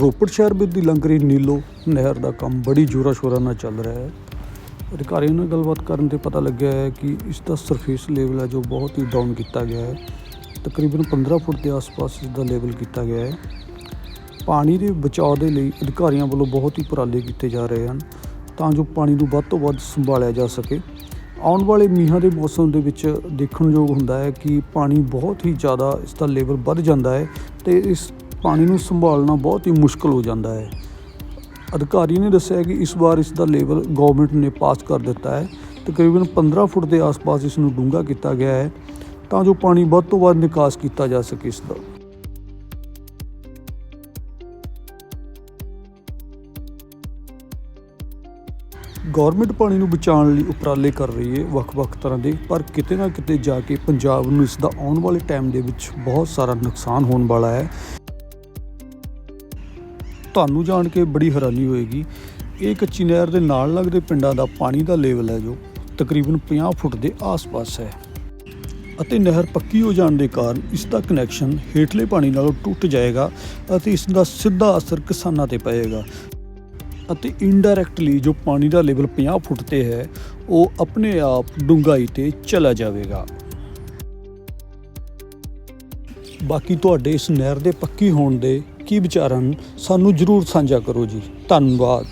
ਰੋਪੜ ਸ਼ਹਿਰ ਵਿੱਚ ਦੀ ਲੰਘ ਰਹੀ ਨੀਲੋ ਨਹਿਰ ਦਾ ਕੰਮ ਬੜੀ ਜ਼ੋਰਾਂ ਸ਼ੋਰਾਂ ਨਾਲ ਚੱਲ ਰਿਹਾ ਹੈ। ਅਧਿਕਾਰੀਆਂ ਨਾਲ ਗੱਲਬਾਤ ਕਰਨ ਤੇ ਪਤਾ ਲੱਗਿਆ ਹੈ ਕਿ ਇਸ ਦਾ ਸਰਫੇਸ ਲੈਵਲ ਹੈ ਜੋ ਬਹੁਤ ਹੀ ਡਾਊਨ ਕੀਤਾ ਗਿਆ ਹੈ। ਤਕਰੀਬਨ 15 ਫੁੱਟ ਦੇ ਆਸ-ਪਾਸ ਇਸ ਦਾ ਲੈਵਲ ਕੀਤਾ ਗਿਆ ਹੈ। ਪਾਣੀ ਦੇ ਬਚਾਅ ਦੇ ਲਈ ਅਧਿਕਾਰੀਆਂ ਵੱਲੋਂ ਬਹੁਤ ਹੀ ਉਪਰਾਲੇ ਕੀਤੇ ਜਾ ਰਹੇ ਹਨ ਤਾਂ ਜੋ ਪਾਣੀ ਨੂੰ ਵੱਧ ਤੋਂ ਵੱਧ ਸੰਭਾਲਿਆ ਜਾ ਸਕੇ। ਆਉਣ ਵਾਲੇ ਮੀਂਹਾਂ ਦੇ ਮੌਸਮ ਦੇ ਵਿੱਚ ਦੇਖਣਯੋਗ ਹੁੰਦਾ ਹੈ ਕਿ ਪਾਣੀ ਬਹੁਤ ਹੀ ਜ਼ਿਆਦਾ ਇਸ ਦਾ ਲੈਵਲ ਵੱਧ ਜਾਂਦਾ ਹੈ ਤੇ ਇਸ ਪਾਣੀ ਨੂੰ ਸੰਭਾਲਣਾ ਬਹੁਤ ਹੀ ਮੁਸ਼ਕਲ ਹੋ ਜਾਂਦਾ ਹੈ। ਅਧਿਕਾਰੀ ਨੇ ਦੱਸਿਆ ਕਿ ਇਸ ਵਾਰ ਇਸ ਦਾ ਲੈਵਲ ਗਵਰਨਮੈਂਟ ਨੇ ਪਾਸ ਕਰ ਦਿੱਤਾ ਹੈ। ਤਕਰੀਬਨ 15 ਫੁੱਟ ਦੇ ਆਸ-ਪਾਸ ਇਸ ਨੂੰ ਡੂੰਘਾ ਕੀਤਾ ਗਿਆ ਹੈ ਤਾਂ ਜੋ ਪਾਣੀ ਵੱਧ ਤੋਂ ਵੱਧ ਨਿਕਾਸ ਕੀਤਾ ਜਾ ਸਕੇ ਇਸ ਦਾ। ਗਵਰਨਮੈਂਟ ਪਾਣੀ ਨੂੰ ਬਚਾਉਣ ਲਈ ਉਪਰਾਲੇ ਕਰ ਰਹੀ ਹੈ ਵੱਖ-ਵੱਖ ਤਰ੍ਹਾਂ ਦੇ, ਪਰ ਕਿਤੇ ਨਾ ਕਿਤੇ ਜਾ ਕੇ ਪੰਜਾਬ ਨੂੰ ਇਸ ਦਾ ਆਉਣ ਵਾਲੇ ਟਾਈਮ ਦੇ ਵਿੱਚ ਬਹੁਤ ਸਾਰਾ ਨੁਕਸਾਨ ਹੋਣ ਵਾਲਾ ਹੈ। ਤੁਹਾਨੂੰ ਜਾਣ ਕੇ ਬੜੀ ਹੈਰਾਨੀ ਹੋਏਗੀ। ਇਹ ਕੱਚੀ ਨਹਿਰ ਦੇ ਨਾਲ ਲੱਗਦੇ ਪਿੰਡਾਂ ਦਾ ਪਾਣੀ ਦਾ ਲੈਵਲ ਹੈ ਜੋ ਤਕਰੀਬਨ 50 ਫੁੱਟ ਦੇ ਆਸ-ਪਾਸ ਹੈ। ਅਤੇ ਨਹਿਰ ਪੱਕੀ ਹੋ ਜਾਣ ਦੇ ਕਾਰਨ ਇਸ ਦਾ ਕਨੈਕਸ਼ਨ ਹੇਠਲੇ ਪਾਣੀ ਨਾਲੋਂ ਟੁੱਟ ਜਾਏਗਾ ਅਤੇ ਇਸ ਦਾ ਸਿੱਧਾ ਅਸਰ ਕਿਸਾਨਾਂ ਤੇ ਪਏਗਾ। ਅਤੇ ਇਨਡਾਇਰੈਕਟਲੀ ਜੋ ਪਾਣੀ ਦਾ ਲੈਵਲ 50 ਫੁੱਟ ਤੇ ਹੈ, ਉਹ ਆਪਣੇ ਆਪ ਡੂੰਘਾਈ ਤੇ ਚਲਾ ਜਾਵੇਗਾ। ਬਾਕੀ ਤੁਹਾਡੇ ਇਸ ਨਹਿਰ ਦੇ ਪੱਕੀ ਹੋਣ ਦੇ ਕੀ ਵਿਚਾਰਾਂ ਹਨ ਸਾਨੂੰ ਜਰੂਰ ਸਾਂਝਾ ਕਰੋ ਜੀ। ਧੰਨਵਾਦ।